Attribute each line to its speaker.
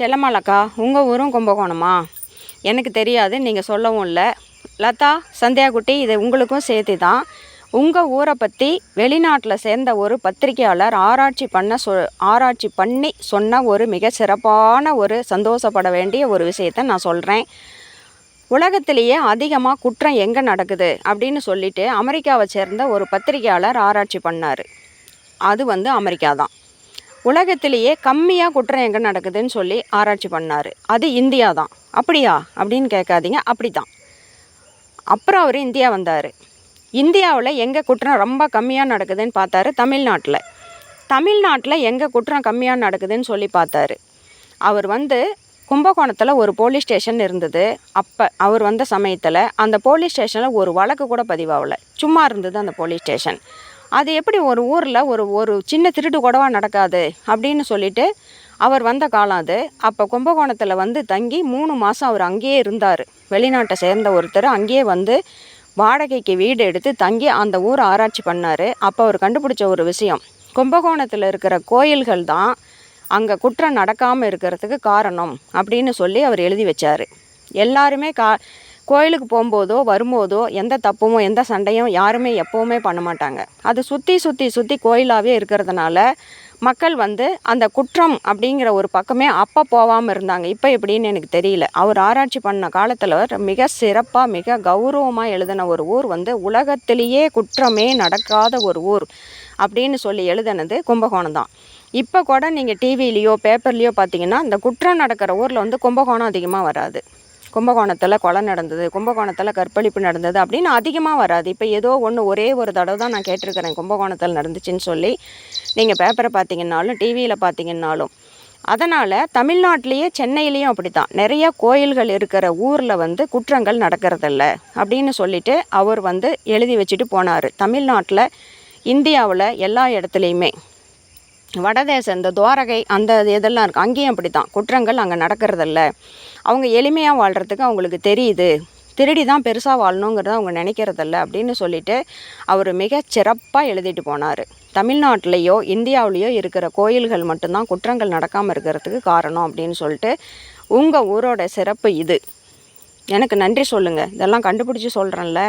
Speaker 1: செல்லம்மாளக்கா உங்கள் ஊரும் கும்பகோணமா? எனக்கு தெரியாது நீங்கள் சொல்லவும் இல்லை. லதா சந்தியாகுட்டி இது உங்களுக்கும் சேர்த்து தான் உங்கள் ஊரை பற்றி வெளிநாட்டில் சேர்ந்த ஒரு பத்திரிகையாளர் ஆராய்ச்சி பண்ண சொ ஆராய்ச்சி பண்ணி சொன்ன ஒரு மிக சிறப்பான ஒரு சந்தோஷப்பட வேண்டிய ஒரு விஷயத்தை நான் சொல்கிறேன் உலகத்திலேயே அதிகமாக குற்றம் எங்கே நடக்குது அப்படின்னு சொல்லிட்டு அமெரிக்காவை சேர்ந்த ஒரு பத்திரிகையாளர் ஆராய்ச்சி பண்ணார். அது வந்து அமெரிக்கா தான் உலகத்திலேயே கம்மியாக குற்றம் எங்கே நடக்குதுன்னு சொல்லி ஆராய்ச்சி பண்ணார். அது இந்தியா தான். அப்படியா? அப்படின்னு கேட்காதீங்க. அப்படி தான் அப்புறம் அவர் இந்தியா வந்தார். இந்தியாவில் எங்கே குற்றம் ரொம்ப கம்மியாக நடக்குதுன்னு பார்த்தாரு தமிழ்நாட்டில். தமிழ்நாட்டில் எங்கே குற்றம் கம்மியாக நடக்குதுன்னு சொல்லி பார்த்தாரு. அவர் வந்து கும்பகோணத்தில் ஒரு போலீஸ் ஸ்டேஷன் இருந்தது. அப்போ அவர் வந்த சமயத்தில் அந்த போலீஸ் ஸ்டேஷனில் ஒரு வழக்கு கூட பதிவாகலை. சும்மா இருந்தது அந்த போலீஸ் ஸ்டேஷன். அது எப்படி ஒரு ஊரில் ஒரு ஒரு சின்ன திருட்டு கூடவா நடக்காது அப்படின்னு சொல்லிட்டு அவர் வந்த காலம் அது. அப்போ கும்பகோணத்தில் வந்து தங்கி மூணு மாதம் அவர் அங்கேயே இருந்தார். வெளிநாட்டை சேர்ந்த ஒருத்தர் அங்கேயே வந்து வாடகைக்கு வீடு எடுத்து தங்கி அந்த ஊரை ஆராய்ச்சி பண்ணார். அப்போ அவர் கண்டுபிடிச்ச ஒரு விஷயம் கும்பகோணத்தில் இருக்கிற கோயில்கள் தான் அங்கே குற்றம் நடக்காமல் இருக்கிறதுக்கு காரணம் அப்படின்னு சொல்லி அவர் எழுதி வச்சார். எல்லாருமே கா கோயிலுக்கு போகும்போதோ வரும்போதோ எந்த தப்புமோ எந்த சண்டையும் யாருமே எப்போவுமே பண்ண மாட்டாங்க. அது சுற்றி சுற்றி சுற்றி கோயிலாகவே இருக்கிறதுனால மக்கள் வந்து அந்த குற்றம் அப்படிங்கிற ஒரு பக்கமே அப்போ போகாமல் இருந்தாங்க. இப்போ எப்படின்னு எனக்கு தெரியல. அவர் ஆராய்ச்சி பண்ண காலத்தில் மிக சிறப்பாக மிக கௌரவமாக எழுதின ஒரு ஊர் வந்து உலகத்திலேயே குற்றமே நடக்காத ஒரு ஊர் அப்படின்னு சொல்லி எழுதினது கும்பகோணம் தான். இப்போ கூட நீங்கள் டிவிலேயோ பேப்பர்லேயோ பார்த்தீங்கன்னா இந்த குற்றம் நடக்கிற ஊரில் வந்து கும்பகோணம் அதிகமாக வராது. கும்பகோணத்தில் கொலை நடந்தது கும்பகோணத்தில் கற்பழிப்பு நடந்தது அப்படின்னு அதிகமாக வராது. இப்போ ஏதோ ஒன்று ஒரே ஒரு தடவை தான் நான் கேட்டிருக்கிறேன். கும்பகோணத்தில் நடந்துச்சுன்னு சொல்லி நீங்கள் பேப்பரை பார்த்தீங்கன்னாலும் டிவியில் பார்த்தீங்கன்னாலும். அதனால் தமிழ்நாட்டிலேயே சென்னையிலையும் அப்படி தான் நிறைய கோயில்கள் இருக்கிற ஊரில் வந்து குற்றங்கள் நடக்கிறதில்ல அப்படின்னு சொல்லிட்டு அவர் வந்து எழுதி வச்சுட்டு போனார். தமிழ்நாட்டில் இந்தியாவில் எல்லா இடத்துலையுமே. வடதேசம் இந்த துவாரகை அந்த இதெல்லாம் இருக்குது அங்கேயும் அப்படி தான் குற்றங்கள் அங்கே நடக்கிறதில்ல. அவங்க எளிமையாக வாழ்கிறதுக்கு அவங்களுக்கு தெரியுது. திருடி தான் பெருசாக வாழணுங்கிறத அவங்க நினைக்கிறதில்ல அப்படின்னு சொல்லிட்டு அவர் மிக சிறப்பாக எழுதிட்டு போனார். தமிழ்நாட்டிலையோ இந்தியாவிலேயோ இருக்கிற கோயில்கள் மட்டும்தான் குற்றங்கள் நடக்காமல் இருக்கிறதுக்கு காரணம் அப்படின்னு சொல்லிட்டு உங்கள் ஊரோட சிறப்பு இது. எனக்கு நன்றி சொல்லுங்கள் இதெல்லாம் கண்டுபிடிச்சி சொல்கிறேன்ல